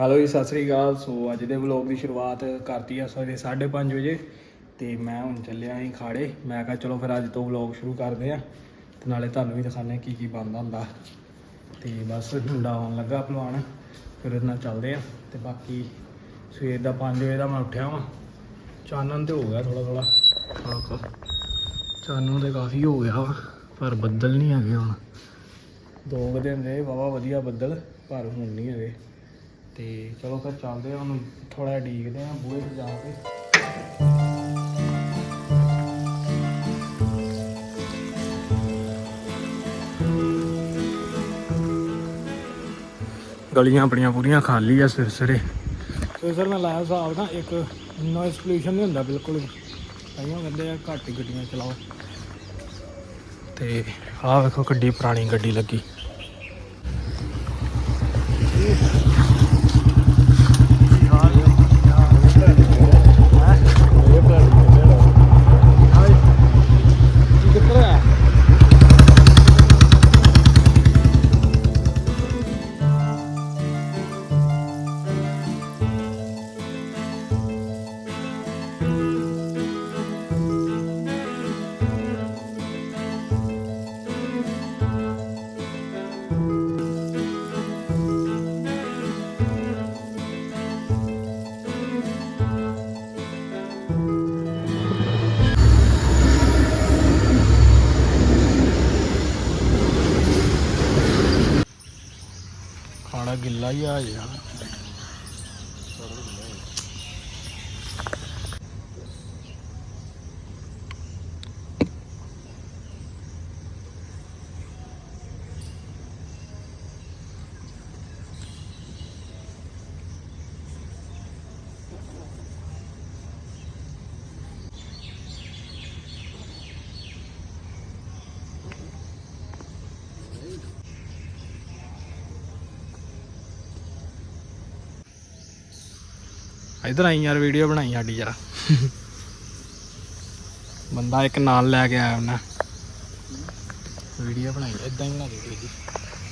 Hello ਜੀ, ਸਤਿ ਸ੍ਰੀ ਅਕਾਲ। ਸੋ ਅੱਜ ਦੇ ਵਲੌਗ ਦੀ ਸ਼ੁਰੂਆਤ ਕਰਤੀ ਆ ਸਵੇਰੇ 5:30 ਵਜੇ ਤੇ ਮੈਂ ਹੁਣ ਚੱਲਿਆ ਸੀ ਖਾੜੇ। ਮੈਂ ਕਿਹਾ ਚਲੋ ਫਿਰ ਅੱਜ ਤੋਂ ਵਲੌਗ ਸ਼ੁਰੂ ਕਰਦੇ ਆ ਤੇ ਨਾਲੇ ਤੁਹਾਨੂੰ ਵੀ ਦਿਖਾਉਂਦੇ ਹਾਂ ਕੀ ਕੀ ਬਣਦਾ ਹੁੰਦਾ। ਤੇ ਬਸ ਮੁੰਡਾ ਆਉਣ ਲੱਗਾ ਭਲਵਾਨ, ਫਿਰ ਉਹਦੇ ਨਾਲ ਚੱਲਦੇ ਆ। ਤੇ ਬਾਕੀ ਸਵੇਰ ਦਾ 5 ਵਜੇ ਦਾ ਮੈਂ ਉੱਠਿਆ ਵਾਂ। ਚਾਨਣ ਤੇ ਹੋ ਗਿਆ ਥੋੜਾ ਥੋੜਾ ਆਖੋ ਚਾਨਣ ਤੇ ਕਾਫੀ ਹੋ ਗਿਆ ਵਾ, ਪਰ ਬੱਦਲ ਨਹੀਂ ਹੈਗੇ ਹੁਣ। ਦੋ ਕੁ ਦਿਨ ਰਹੇ ਵਾਵਾ ਵਧੀਆ ਬੱਦਲ, ਪਰ ਹੁਣ ਨਹੀਂ ਹੈਗੇ। ਤੇ ਚਲੋ ਫਿਰ ਚੱਲਦੇ ਆ ਹੁਣ ਥੋੜਾ ਡੀਕਦੇ ਆ ਬੂਹੇ ਤੇ ਜਾ ਕੇ। ਗਲੀਆਂ ਆਪਣੀਆਂ ਪੂਰੀਆਂ ਖਾਲੀ ਆ ਸਿਰ ਸਿਰੇ। ਤੇ ਸਰ ਮੈਂ ਲਾਇਆ ਹਿਸਾਬ ਨਾ ਇੱਕ ਨੋਇਸ ਪੋਲੂਸ਼ਨ ਨਹੀਂ ਹੁੰਦਾ ਬਿਲਕੁਲ ਤਾਈਓ ਕਹਿੰਦੇ ਆ ਘੱਟ ਹੀ ਗੱਡੀਆਂ ਚਲਾਓ। ਤੇ ਆਹ ਵੇਖੋ ਕਿੱਡੀ ਪੁਰਾਣੀ ਗੱਡੀ ਲੱਗੀ। ਖਾਣਾ ਗਿੱਲਾ ਇਧਰ ਆਈ ਯਾਰ ਵੀਡੀਓ ਬਣਾਈ ਸਾਡੀ ਯਾਰ। ਬੰਦਾ ਇੱਕ ਨਾਲ ਲੈ ਕੇ ਆਇਆ ਉਹਨੇ। ਵੀਡੀਓ ਬਣਾਈ ਇਦਾਂ ਹੀ ਬਣਾ ਦੇ ਜੀ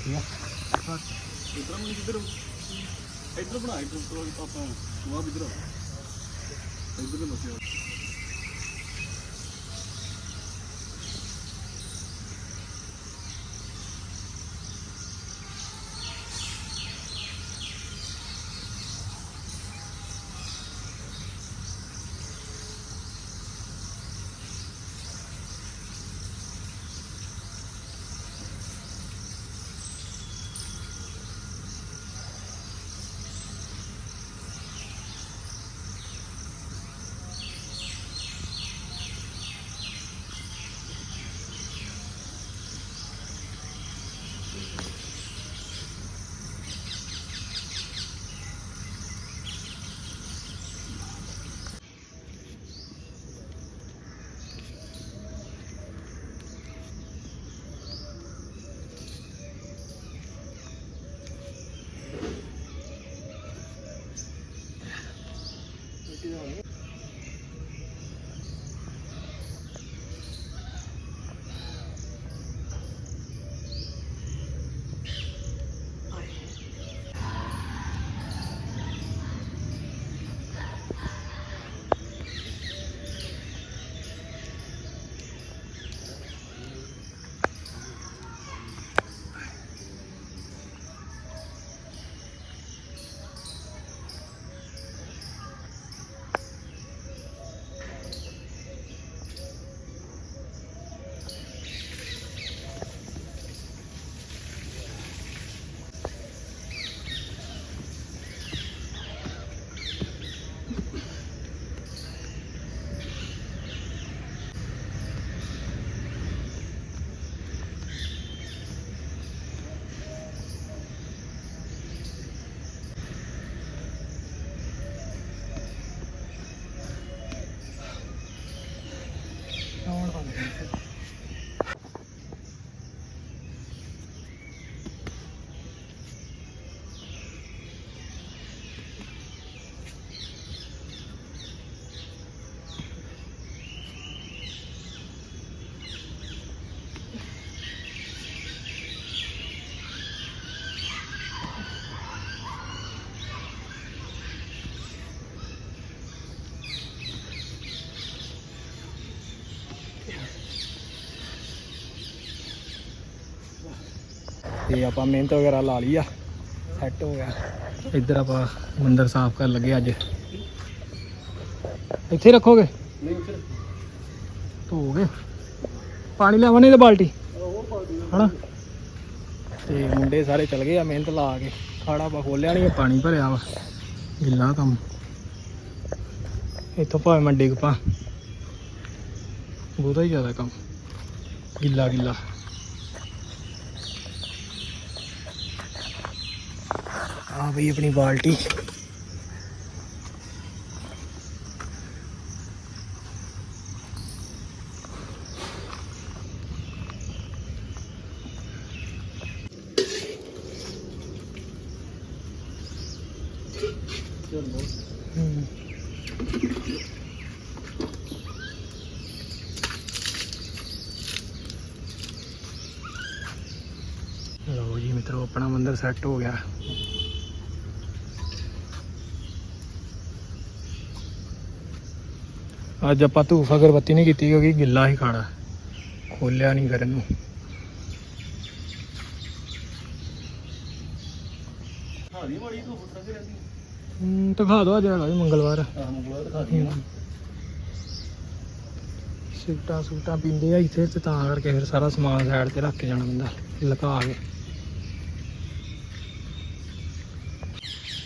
ਠੀਕ ਆ? ਇੱਧਰ ਬਣਾ ਇੱਧਰ ਆਪਾਂ ਸੁਆ ਇੱਧਰ ਇੱਧਰ ਦੇ ਤੇ ਆਪਾਂ ਮਿਹਨਤ ਵਗੈਰਾ ਲਾ ਲਈ ਆ। ਸੈੱਟ ਹੋ ਗਿਆ। ਇੱਧਰ ਆਪਾਂ ਮੰਦਰ ਸਾਫ਼ ਕਰਨ ਲੱਗੇ ਅੱਜ। ਇੱਥੇ ਰੱਖੋਗੇ? ਨਹੀਂ ਫਿਰ ਧੋਗੇ ਪਾਣੀ ਲਿਆਵਾਂ ਨਹੀਂ ਤੇ ਬਾਲਟੀ? ਉਹ ਪਾਰਟੀ ਹਨਾ? ਤੇ ਮੁੰਡੇ ਸਾਰੇ ਚਲ ਗਏ ਆ ਮਿਹਨਤ ਲਾ ਕੇ। ਖਾੜਾ ਆਪਾਂ ਖੋਲਿਆ ਨਹੀਂ ਪਾਣੀ ਭਰਿਆ ਵਾ। ਗਿੱਲਾ ਕੰਮ। ਇੱਥੋਂ ਭਾਵੇਂ ਮੈਂ ਡਿੱਗ ਪਾ। ਬਹੁਤਾ ਹੀ ਜ਼ਿਆਦਾ ਕੰਮ। ਗਿੱਲਾ ਗਿੱਲਾ ਆ ਬਈ ਆਪਣੀ ਬਾਲਟੀ। ਲਓ ਜੀ ਮਿੱਤਰੋ ਆਪਣਾ ਮੰਦਿਰ ਸੈੱਟ ਹੋ ਗਿਆ। ਅੱਜ ਆਪਾਂ ਧੂਫ ਅਗਰਬੱਤੀ ਨਹੀਂ ਕੀਤੀ ਕਿਉਂਕਿ ਗਿੱਲਾ ਹੀ ਖਾਣਾ। ਖੋਲਿਆ ਨਹੀਂ ਕਰਨ ਨੂੰ ਹਾਰੀ ਮਾੜੀ ਤੋਂ ਫੁੱਟ ਰਹਿੰਦੀ ਹਮ, ਦਿਖਾ ਦੋ ਅੱਜ ਹੈਗਾ ਜੀ ਮੰਗਲਵਾਰ। ਆਹ ਮੰਗਲਵਾਰ ਦਿਖਾ ਦੀ ਸਿਗਟਾਂ ਸੂਟਾਂ ਪੀਂਦੇ ਆ ਇੱਥੇ ਤੇ ਤਾਂ ਕਰਕੇ ਫਿਰ ਸਾਰਾ ਸਮਾਨ ਸਾਈਡ ਤੇ ਰੱਖ ਕੇ ਜਾਣਾ ਪੈਂਦਾ ਲੁਕਾ ਕੇ।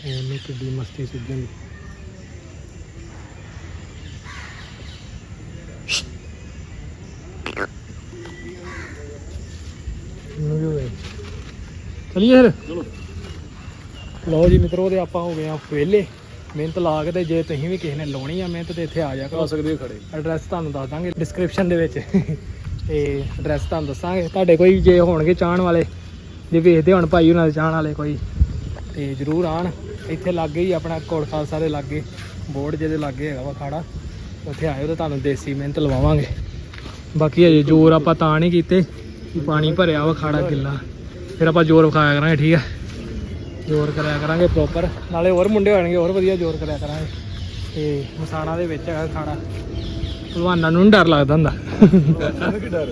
ਉਹਨੇ ਕਿੱਡੀ ਮਸਤੀ ਸੁਝਣ ਨੂੰ ਵੀ ਹੋਏ ਚਲਿਏ ਫਿਰ। ਚਲੋ ਲਓ ਜੀ ਮਿੱਤਰੋ ਤੇ ਆਪਾਂ ਹੋ ਗਏ ਆ ਵਿਹਲੇ। ਮਿਹਨਤ ਲਾ ਕੇ ਤੇ ਜੇ ਤੁਸੀਂ ਵੀ ਕਿਸੇ ਨੇ ਲਾਉਣੀ ਆ ਮਿਹਨਤ ਤੇ ਇੱਥੇ ਆ ਜਾ ਆ ਕਰੋ ਸਕਦੇ ਹੋ ਖੜੇ। ਐਡਰੈਸ ਤੁਹਾਨੂੰ ਦੱਸ ਦਾਂਗੇ ਡਿਸਕ੍ਰਿਪਸ਼ਨ ਦੇ ਵਿੱਚ। ਤੇ ਐਡਰੈਸ ਤੁਹਾਨੂੰ ਦੱਸਾਂਗੇ। ਤੁਹਾਡੇ ਕੋਈ ਜੇ ਹੋਣਗੇ ਚਾਹਣ ਵਾਲੇ ਜੇ ਵੇਖਦੇ ਹੋਣ ਭਾਈ ਉਹਨਾਂ ਦੇ ਚਾਹਣ ਵਾਲੇ ਕੋਈ ਤੇ ਜਰੂਰ ਆਣ ਇੱਥੇ ਲੱਗੇ ਹੀ ਆਪਣਾ ਕੋਟ ਖਾਲਸਾ ਦੇ ਲਾਗੇ ਬੋਰਡ ਜਿਹਦੇ ਲਾਗੇ ਹੈਗਾ ਵਾ ਖਾੜਾ। ਉੱਥੇ ਆਇਓ ਤੇ ਤੁਹਾਨੂੰ ਦੇਸੀ ਮਿਹਨਤ ਲਵਾਵਾਂਗੇ। ਬਾਕੀ ਅਜੇ ਜ਼ੋਰ ਆਪਾਂ ਤਾਂ ਨਹੀਂ ਕੀਤੇ ਕਿ ਪਾਣੀ ਭਰਿਆ ਵਾ ਖਾੜਾ ਗਿੱਲਾ ਫਿਰ ਆਪਾਂ ਜ਼ੋਰ ਵਿਖਾਇਆ ਕਰਾਂਗੇ ਠੀਕ ਆ? ਜ਼ੋਰ ਕਰਿਆ ਕਰਾਂਗੇ ਪ੍ਰੋਪਰ ਨਾਲੇ ਹੋਰ ਮੁੰਡੇ ਹੋਣਗੇ ਹੋਰ ਵਧੀਆ ਜ਼ੋਰ ਕਰਿਆ ਕਰਾਂਗੇ। ਤੇ ਮਸਾਣਾ ਦੇ ਵਿੱਚ ਹੈਗਾ ਖਾੜਾ ਭਲਵਾਨਾਂ ਨੂੰ ਡਰ ਲੱਗਦਾ ਹੁੰਦਾ। ਡਰ।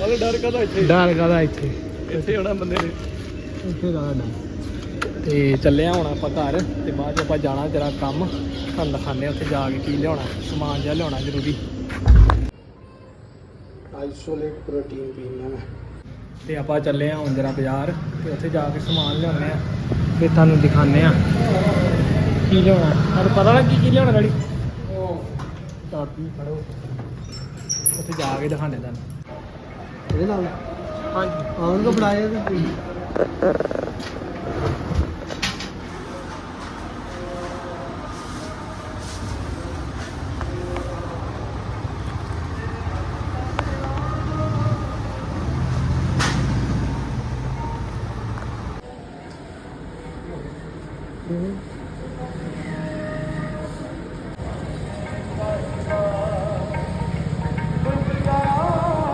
ਹੈ ਡਰ ਕਦਾ ਇੱਥੇ? ਡਰ ਕਾਦਾ ਇੱਥੇ? ਇੱਥੇ ਹੋਣਾ ਬੰਦੇ ਨੇ। ਇੱਥੇ ਕਾਹਦਾ ਡਰ? ਤੇ ਚੱਲਿਆ ਹੁਣ ਆਪਾਂ ਘਰ ਤੇ ਬਾਅਦ 'ਚ ਆਪਾਂ ਜਾਣਾ ਜਰਾ ਕੰਮ। ਤੁਹਾਨੂੰ ਹਾਂ ਉੱਥੇ ਜਾ ਕੇ ਕੀ ਲਿਆਉਣਾ ਸਮਾਨ ਜਿਹਾ ਲਿਆਉਣਾ ਜ਼ਰੂਰੀ। ਆਈਸੋਲੇਟ ਪ੍ਰੋਟੀਨ ਪੀਣਾ ਮੈਂ। ਤੇ ਆਪਾਂ ਚੱਲੇ ਆ ਹੁਣ ਜਰਾ ਬਾਜ਼ਾਰ ਤੇ ਉੱਥੇ ਜਾ ਕੇ ਸਮਾਨ ਲਿਆਉਂਦੇ ਆ। ਤੇ ਤੁਹਾਨੂੰ ਦਿਖਾਉਂਦੇ ਆ ਕੀ ਲਿਆਉਣਾ। ਤੁਹਾਨੂੰ ਪਤਾ ਲੱਗ ਕੀ ਕੀ ਲਿਆਉਣਾ ਡੈਡੀ? ਉਹ ਚਾਬੀ ਫੜੋ। ਉੱਥੇ ਜਾ ਕੇ ਦਿਖਾਉਂਦੇ ਤੁਹਾਨੂੰ। ਇਹਦੇ ਨਾਲ? ਹਾਂਜੀ। ਆਉਣ ਕੋ ਬੁਲਾਇਆ ਤੇ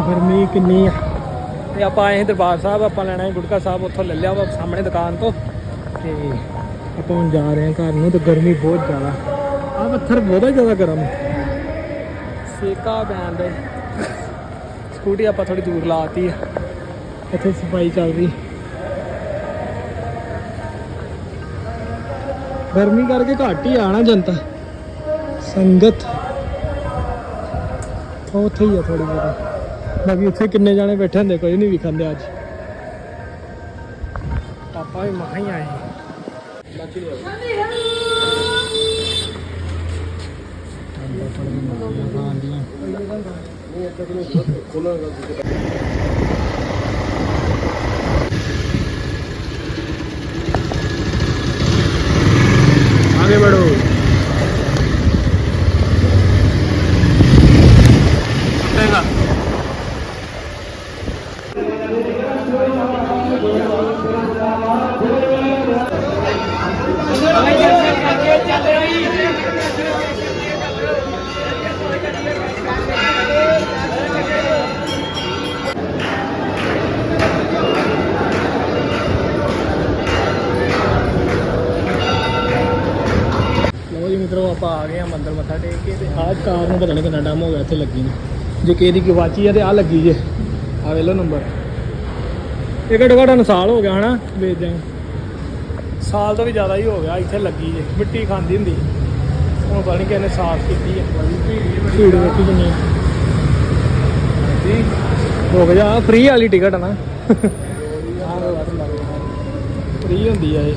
ਗਰਮੀ ਕਿੰਨੀ ਆ? ਤੇ ਆਪਾਂ ਆਏ ਸੀ ਦਰਬਾਰ ਸਾਹਿਬ ਆਪਾਂ ਲੈਣਾ ਹੈ ਗੁਟਕਾ ਸਾਹਿਬ ਉੱਥੋਂ ਲੈ ਲਿਆ ਵਾ ਸਾਹਮਣੇ ਦੁਕਾਨ ਤੋਂ। ਤੇ ਆਪਾਂ ਹੁਣ ਜਾ ਰਹੇ ਹਾਂ ਘਰ ਨੂੰ ਤੇ ਗਰਮੀ ਬਹੁਤ ਜ਼ਿਆਦਾ। ਆ ਪੱਥਰ ਬਹੁਤ ਜ਼ਿਆਦਾ ਗਰਮ। ਸੇਕਾ ਬੈਂਡ ਸਕੂਟੀ ਆਪਾਂ ਥੋੜੀ ਦੂਰ ਲਾਤੀ ਆ। ਇੱਥੇ ਸਫ਼ਾਈ ਚੱਲ ਰਹੀ। ਗਰਮੀ ਕਰਕੇ ਘੱਟ ਹੀ ਆਣਾ ਜਨਤਾ। ਸੰਗਤ। ਉਹ ਉੱਥੇ ਹੀ ਆ ਥੋੜੀ ਬਹੁਤੀ। ਬਾਕੀ ਉੱਥੇ ਕਿੰਨੇ ਜਾਣੇ ਬੈਠੇ ਹੁੰਦੇ, ਕੋਈ ਨਹੀਂ ਵਿਖਾਂਦੇ ਅੱਜ। ਪਾਪਾ ਵੀ ਮਹਾਂ ਹੀ ਆਏ। आगे ਲੱਗੀ ਨੂੰ। ਜੇ ਕਿਸੇ ਦੀ ਗਵਾਚੀ ਆ ਤੇ ਆ ਲੱਗੀ ਜੇ। ਆ ਵੇਖ ਲਓ ਨੰਬਰ ਇਹ ਘੱਟੋ ਘੱਟ ਨੂੰ ਹੋ ਗਿਆ ਹਨਾ ਵੇਚਦੇ ਸਾਲ ਤੋਂ ਵੀ ਜ਼ਿਆਦਾ ਹੀ ਹੋ ਗਿਆ, ਇੱਥੇ ਲੱਗੀ ਜੇ। ਮਿੱਟੀ ਖਾਂਦੀ ਹੁੰਦੀ। ਹੁਣ ਪਤਾ ਨਹੀਂ ਕਿਹਨੇ ਸਾਫ਼ ਕੀਤੀ ਹੈ ਭੀੜ ਵੇਖੀ ਕਿੰਨੀ। ਹੋ ਗਿਆ ਫ੍ਰੀ ਵਾਲੀ ਟਿਕਟ ਆ ਨਾ। ਫ੍ਰੀ ਹੁੰਦੀ ਆ ਇਹ।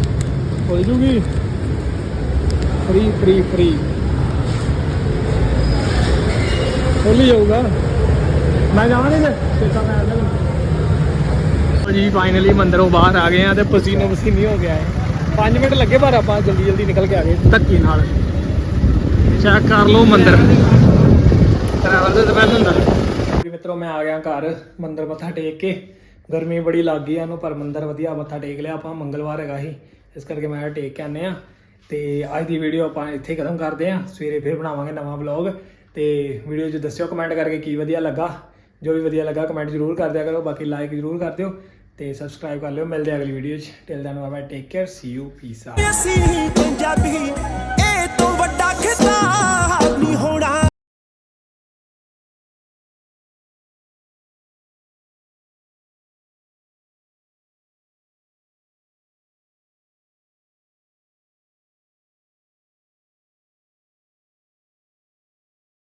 ਹੋ ਜੂਗੀ? ਫ੍ਰੀ ਫ੍ਰੀ ਫ੍ਰੀ ਖੋਲੀ ਜਾਊਗਾ। ਮੈਂ ਜਾਵਾਂ ਨਹੀਂ ਤੇ? ਤਾਂ ਮੈਂ ਜੀ ਫਾਈਨਲੀ ਮੰਦਰੋਂ ਬਾਹਰ ਆ ਗਏ ਆ ਤੇ ਪਸੀਨੋ ਪਸੀਨੀ ਹੋ ਗਿਆ ਹੈ। 5 ਮਿੰਟ ਲੱਗੇ ਪਰ ਆਪਾਂ ਜਲਦੀ ਜਲਦੀ ਨਿਕਲ ਕੇ ਆ ਗਏ। ਧੱਕੀ ਨਾਲ। ਚੈੱਕ ਕਰ ਲਓ ਮੰਦਿਰ। ਟਰੈਵਲ ਦੇ ਦਬਨ ਹੁੰਦਾ। ਮਿੱਤਰੋ ਮੈਂ ਆ ਗਿਆ ਘਰ ਮੰਦਰ ਮੱਥਾ ਟੇਕ ਕੇ। ਗਰਮੀ ਬੜੀ ਲੱਗ ਗਈ ਆ ਨੂੰ ਪਰ ਮੰਦਰ ਵਧੀਆ ਮੱਥਾ ਟੇਕ ਲਿਆ ਆਪਾਂ ਮੰਗਲਵਾਰ ਹੈਗਾ ਸੀ। ਇਸ ਕਰਕੇ ਮੈਂ ਟੇਕ ਕੇ ਆਨੇ ਆ ਤੇ ਅੱਜ ਦੀ ਵੀਡੀਓ ਆਪਾਂ ਇੱਥੇ ਹੀ ਖਤਮ ਕਰਦੇ ਆ ਸਵੇਰੇ ਫਿਰ ਬਣਾਵਾਂਗੇ ਨਵਾਂ ਵਲੌਗ ਤੇ ਵੀਡੀਓ 'ਚ ਦੱਸਿਓ ਕਮੈਂਟ ਕਰਕੇ ਕੀ ਵਧੀਆ ਲੱਗਾ। ਜੋ ਵੀ ਵਧੀਆ ਲੱਗਾ ਕਮੈਂਟ ਜ਼ਰੂਰ ਕਰ ਦਿਆ ਕਰੋ, ਬਾਕੀ ਲਾਈਕ ਜ਼ਰੂਰ ਕਰ ਦਿਓ ਤੇ ਸਬਸਕ੍ਰਾਈਬ ਕਰ ਲਿਓ। ਮਿਲਦੇ ਅਗਲੀ ਵੀਡੀਓ 'ਚ। Till then bye take care see you peace out ਇਹ ਤੋਂ ਵੱਡਾ ਖਿਸਾ ਨਹੀਂ